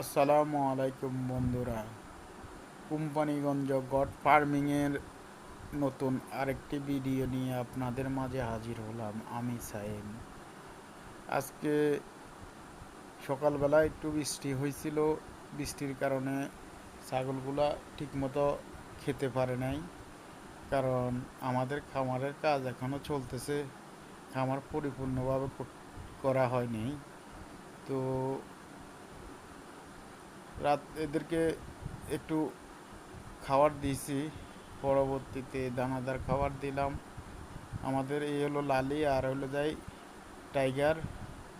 আসসালামু আলাইকুম বন্ধুরা। কোম্পানিগঞ্জ গড ফার্মিংয়ের নতুন আরেকটি ভিডিও নিয়ে আপনাদের মাঝে হাজির হলাম আমি সাইম আজকে সকালবেলা একটু বৃষ্টি হয়েছিল। বৃষ্টির কারণে ছাগলগুলা ঠিকমতো খেতে পারে নাই। কারণ আমাদের খামারের কাজ এখনও চলতেছে। খামার পরিপূর্ণভাবে করা হয়নি। তো রাত এদেরকে একটু খাবার দিয়েছি। পরবর্তীতে দানাদার খাবার দিলাম। আমাদের এই হলো লালি, আর হলো যাই টাইগার।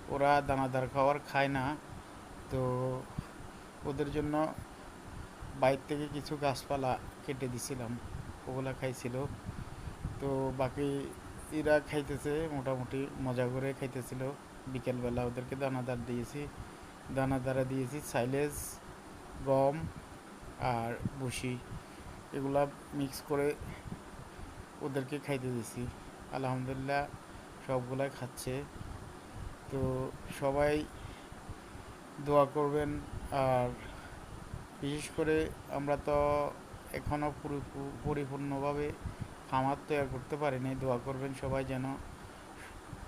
ওরা দানাদার খাবার খায় না। তো ওদের জন্য বাইর থেকে কিছু গাছপালা কেটে দিছিলাম। ওগুলা খাইছিল। তো বাকি এরা খাইতেছে, মোটামুটি মজা করে খাইতেছিল। বিকেলবেলা ওদেরকে দানাদার দিয়েছি। দানাদারে দিয়েছি সাইলেজ। গম আর ভুসি এগুলা মিক্স করে ওদেরকে খাইতে দিয়েছি আলহামদুলিল্লাহ সবগুলাই খাচ্ছে। তো সবাই দোয়া করবেন আর বিশেষ করে আমরা তো এখনও পরিপূর্ণভাবে খামার তৈরি করতে পারিনি দোয়া করবেন সবাই যেন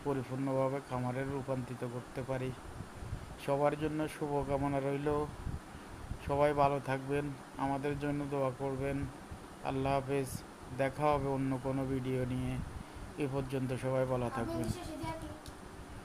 পরিপূর্ণভাবে খামারে রূপান্তরিত করতে পারি। সবার জন্য শুভকামনা রইল। সবাই ভালো থাকবেন আমাদের জন্য দোয়া করবেন। আল্লাহ হাফেজ দেখা হবে অন্য কোনো ভিডিও নিয়ে। এ পর্যন্ত সবাই ভালো থাকবেন।